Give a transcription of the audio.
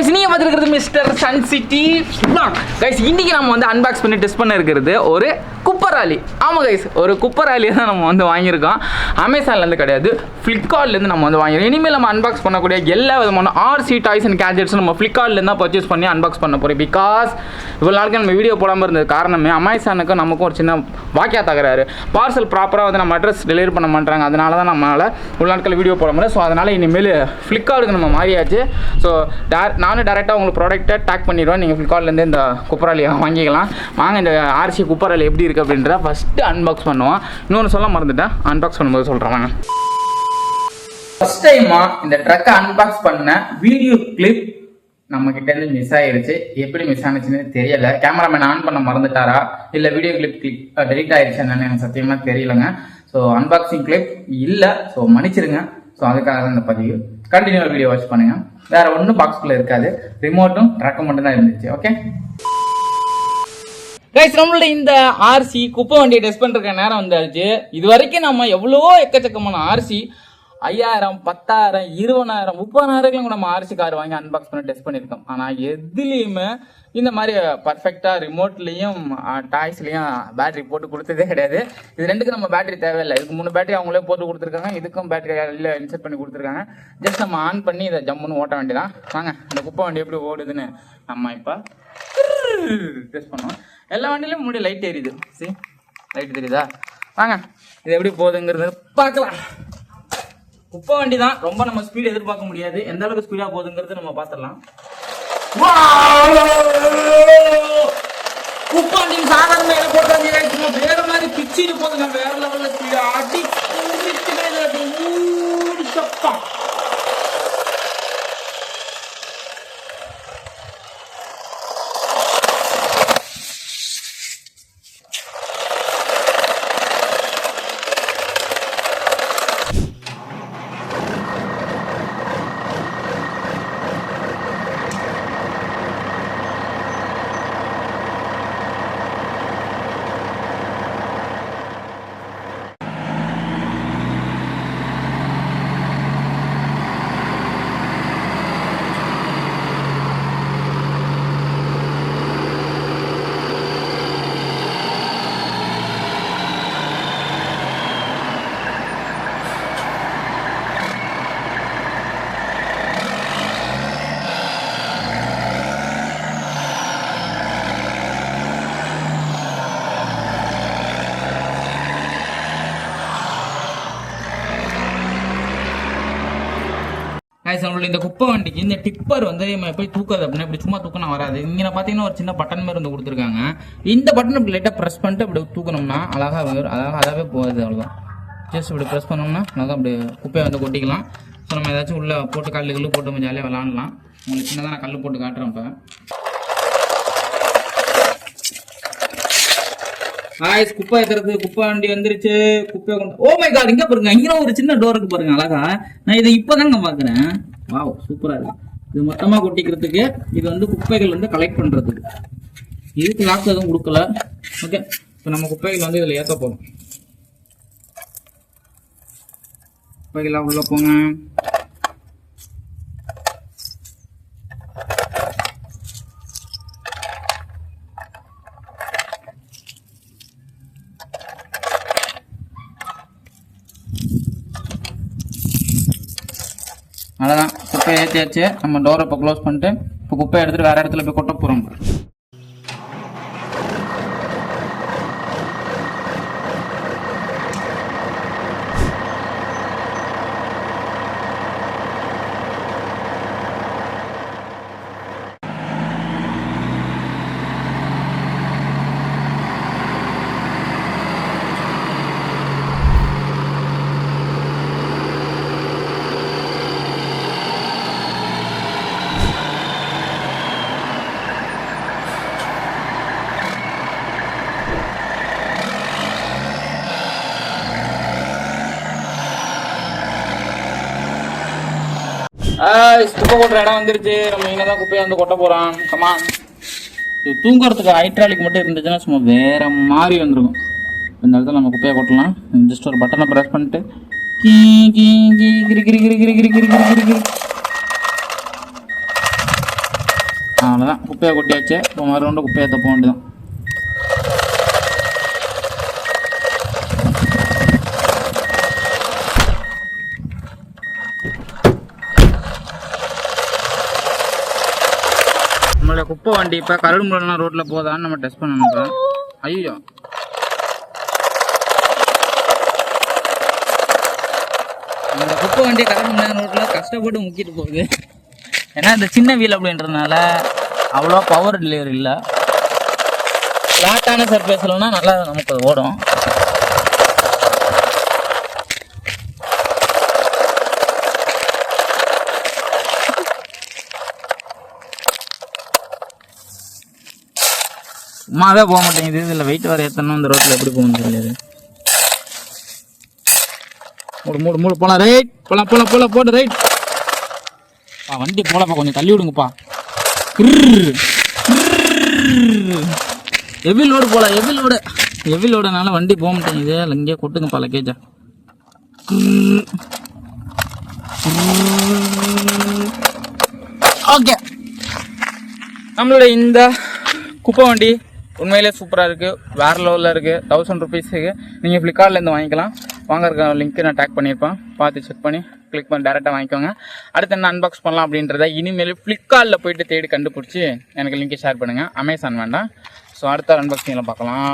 Guys நீங்க பார்த்துருக்கிறது mister sun city guys இன்னைக்கு நம்ம வந்து அன்பாக்ஸ் பண்ணி டெஸ்ட் பண்ண இருக்கிறது ஒரு குப்பராலி. ஆமாம் கைஸ் ஒரு குப்பராலி தான் நம்ம வந்து வாங்கியிருக்கோம். அமேசான்லேருந்து கிடையாது ஃப்ளிப்கார்ட்லேருந்து நம்ம வந்து வாங்கியிருக்கோம். இனிமேல் நம்ம அன்பாக்ஸ் பண்ணக்கூடிய எல்லா விதமான ஆர்சி டாய்ஸ் அண்ட் கேஜெட்ஸ் நம்ம ஃப்ளிப்கார்ட்லேருந்து தான் பர்ச்சேஸ் பண்ணி அன்பாக்ஸ் பண்ண போகிறோம் பிகாஸ் இவ்வளோ நாளைக்கு நம்ம வீடியோ போடாமல் இருந்தது காரணமே அமேசானுக்கும் நமக்கும் ஒரு சின்ன வாக்கியா தகராறு. பார்சல் ப்ராப்பராக வந்து நம்ம அட்ரஸ் டெலிவரி பண்ண மாட்டாங்க அதனால தான் நம்மளால் உள்ள நாட்கள் வீடியோ போட முடியல. ஸோ அதனால் இனிமேல் ஃப்ளிப்கார்ட்டுக்கு நம்ம மாறியாச்சு. ஸோ டேர் நானும் டேரெக்டாக உங்களுக்கு ப்ராடக்ட்டை டேக் பண்ணிடுவேன். நீங்கள் ஃப்ளிப்கார்ட்லேருந்து இந்த குப்பராலியை வாங்கிக்கலாம். வாங்க இந்த ஆர்சி குப்பராலி எப்படி இருக்குது அப்படின்றத ஃபஸ்ட்டு அன்பாக்ஸ் பண்ணுவோம். இன்னொன்று சொல்ல மறந்துட்டேன். அன்பாக்ஸ் பண்ணும்போது சொல்கிறேன் வாங்க. ஃபஸ்ட் டைமாக இந்த ட்ரக்கை அன்பாக்ஸ் பண்ண வீடியோ கிளிப் நம்ம கிட்ட இருந்து மிஸ் ஆயிருச்சு. எப்படி மிஸ் ஆனிச்சுன்னு தெரியல. கேமராமேன் ஆன் பண்ண மறந்துட்டாரா? இல்ல வீடியோ கிளிப் கிளிக் டெலிட் ஆயிருச்சு என்னன்னு எனக்கு சத்தியமா தெரியலங்க. ஸோ அன்பாக்சிங் கிளிப் இல்லை. ஸோ மன்னிச்சிருங்க. ஸோ அதுக்காக தான் இந்த பதிவு. கண்டினியூ வீடியோ வாட்ச் பண்ணுங்க. வேற ஒன்றும் பாக்ஸ்குள்ள இருக்காது. ரிமோட்டும் ட்ரக்கும் மட்டும் தான் இருந்துச்சு. ஓகே கைஸ் நம்மளோட இந்த ஆர்சி குப்பை வண்டியை டெஸ்ட் பண்ணுற நேரம் வந்தாச்சு. இது வரைக்கும் நம்ம எவ்வளோ எக்கச்சக்கமான ஆர்சி ஐயாயிரம் பத்தாயிரம் இருபதாயிரம் முப்பதாயிரம் கூட நம்ம ஆர்சி கார் வாங்கி அன்பாக்ஸ் பண்ணி டெஸ்ட் பண்ணியிருக்கோம். ஆனால் எதுலேயுமே இந்த மாதிரி பர்ஃபெக்டாக ரிமோட்லேயும் டாய்ஸ்லேயும் பேட்டரி போட்டு கொடுத்ததே கிடையாது. இது ரெண்டுக்கும் நம்ம பேட்டரி தேவையில்லை. இதுக்கு மூணு பேட்டரி அவங்களே போட்டு கொடுத்துருக்காங்க. இதுக்கும் பேட்டரி இல்லை இன்செர்ட் பண்ணி கொடுத்துருக்காங்க. ஜஸ்ட் நம்ம ஆன் பண்ணி இதை ஜம்முன்னு ஓட்ட வேண்டியதான் வாங்க இந்த குப்பை வண்டி எப்படி ஓடுதுன்னு நம்ம இப்போ டெஸ்ட் பண்ணுவோம். எல்லா வண்டியிலும் முன்னாடி லைட் எரியுது சரி லைட் தெரியுதா? வாங்க இது எப்படி போகுதுங்கிறது பார்க்கலாம். குப்பை வண்டி தான் ரொம்ப நம்ம ஸ்பீடு எதிர்பார்க்க முடியாது. எந்த அளவுக்கு ஸ்பீடா போகுதுங்கிறது நம்ம பார்த்துடலாம் குப்பை வண்டி சாதாரண போட்டாங்க வேற மாதிரி பிச்சுட்டு போகுதுங்க வேற லெவல்ல ஸ்பீடு அடி ஊடி சத்தம் guys, நம்மளோட இந்த குப்பை வண்டிக்கு இந்த டிப்பர் வந்து நம்ம போய் தூக்குறது அப்படின்னா இப்படி சும்மா தூக்கினா வராது. இங்கே பார்த்தீங்கன்னா ஒரு சின்ன பட்டன் மாதிரி வந்து கொடுத்துருக்காங்க. இந்த பட்டன் இப்படி லைட்டாக ப்ரெஸ் பண்ணிட்டு இப்படி தூக்கணும்னா அழகாக வரும் அழகாக அதாவே போகுது அவ்வளோதான் ஜஸ்ட் இப்படி ப்ரெஸ் பண்ணோம்னா அழகாக அப்படி குப்பையை வந்து கொட்டிக்கலாம். ஸோ நம்ம ஏதாச்சும் உள்ளே போட்டு கல் கல் போட்டு நம்ம ஜாலியாக விளாட்லாம் உங்களுக்கு சின்னதாக நான் கல் போட்டு காட்டுறேன் இப்போ. ஆய்ஸ் குப்பை ஏத்துறது குப்பை வண்டி வந்துருச்சு குப்பை கொண்டு ஓ மை காட் இங்க பாருங்க இங்க ஒரு சின்ன டோர் இருக்கு பாருங்க அழகா. நான் இதை இப்பதாங்க பாக்குறேன் வாவ் சூப்பரா இருக்கு. இது மொத்தமா கொட்டிக்கிறதுக்கு இது வந்து குப்பைகள் வந்து கலெக்ட் பண்றதுக்கு இதுக்கு லாக் எதுவும் கொடுக்கல. ஓகே இப்போ நம்ம குப்பைகள் வந்து இதில் ஏற்ற போகணும் குப்பைகள்லாம் உள்ள போங்க. அவ்வளோதான் குப்பையை ஏற்றியாச்சு நம்ம டோரை இப்போ க்ளோஸ் பண்ணிட்டு இப்போ குப்பையை எடுத்துட்டு வேற இடத்துல போய் கொட்ட போகிறோம் குப்பை கொட்டுற இடம் வந்துருச்சு. நம்ம இங்கே தான் குப்பையை வந்து கொட்ட போகிறோம் கமா இது தூங்குறதுக்கு ஹைட்ராலிக் மட்டும் இருந்துச்சுன்னா சும்மா வேற மாதிரி வந்துருக்கும். இந்த இடத்துல நம்ம குப்பையை கொட்டலாம். ஜஸ்ட் ஒரு பட்டனை ப்ரெஸ் பண்ணிட்டு கீ கீ கீ கிரி கிரி கிரி கிரி கிரி கிரி கிரி கிரி கிரி. அவ்வளோதான் குப்பையை கொட்டியாச்சு. இப்போ மறுபடியும் குப்பையை தப்ப வேண்டியதான் நம்மளுடைய குப்பை வண்டி இப்போ கரடுமுரடான ரோட்டில் போதான்னு நம்ம டெஸ்ட் பண்ணணும் இப்போ. ஐயோ. இந்த குப்பை வண்டி கரடுமுரடான ரோட்டில் கஷ்டப்பட்டு முக்கிட்டு போகுது. ஏன்னா இந்த சின்ன வீல் அப்படின்றதுனால அவ்வளோ பவர் டெலிவரி இல்லை. ஃப்ளாட்டான சர்ஃபேஸ்லனா நல்லா நமக்கு அது ஓடும். சும்மாவே போக மாட்டேங்குது. இதில் வெயிட் வர ஏற்றணும் இந்த ரோட்டில் எப்படி போகணும் தெரியாது. மூடு மூடு மூடு. போகலாம் ரைட் போகலாம் போகலாம் போகலாம் போட்டு ரைட் பா வண்டி போலப்பா கொஞ்சம் தள்ளி விடுங்கப்பா. எவில் லோடு போகலாம் எவில் லோடு எவில் லோடுனால வண்டி போக மாட்டேங்குது. அதில் இங்கேயே கொட்டுங்கப்பா லக்கேஜா ஓகே. நம்மளோட இந்த குப்பை வண்டி உண்மையிலே சூப்பராக இருக்குது வேறு லெவலில் இருக்குது தௌசண்ட் ருபீஸுக்கு நீங்கள் ஃப்ளிப்கார்ட்லேருந்து வாங்கிக்கலாம். வாங்குற லிங்க்கு நான் டேக் பண்ணியிருப்பேன். பார்த்து செக் பண்ணி கிளிக் பண்ணி டேரெக்டாக வாங்கிக்கோங்க. அடுத்து என்ன அன்பாக்ஸ் பண்ணலாம் அப்படின்றத இனிமேல் ஃப்ளிப்கார்ட்டில் போயிட்டு தேடி கண்டுபிடிச்சி எனக்கு லிங்க்கை ஷேர் பண்ணுங்கள் அமேசான் வேண்டாம். ஸோ அடுத்த அன்பாக்சிங்கில் பார்க்கலாம்.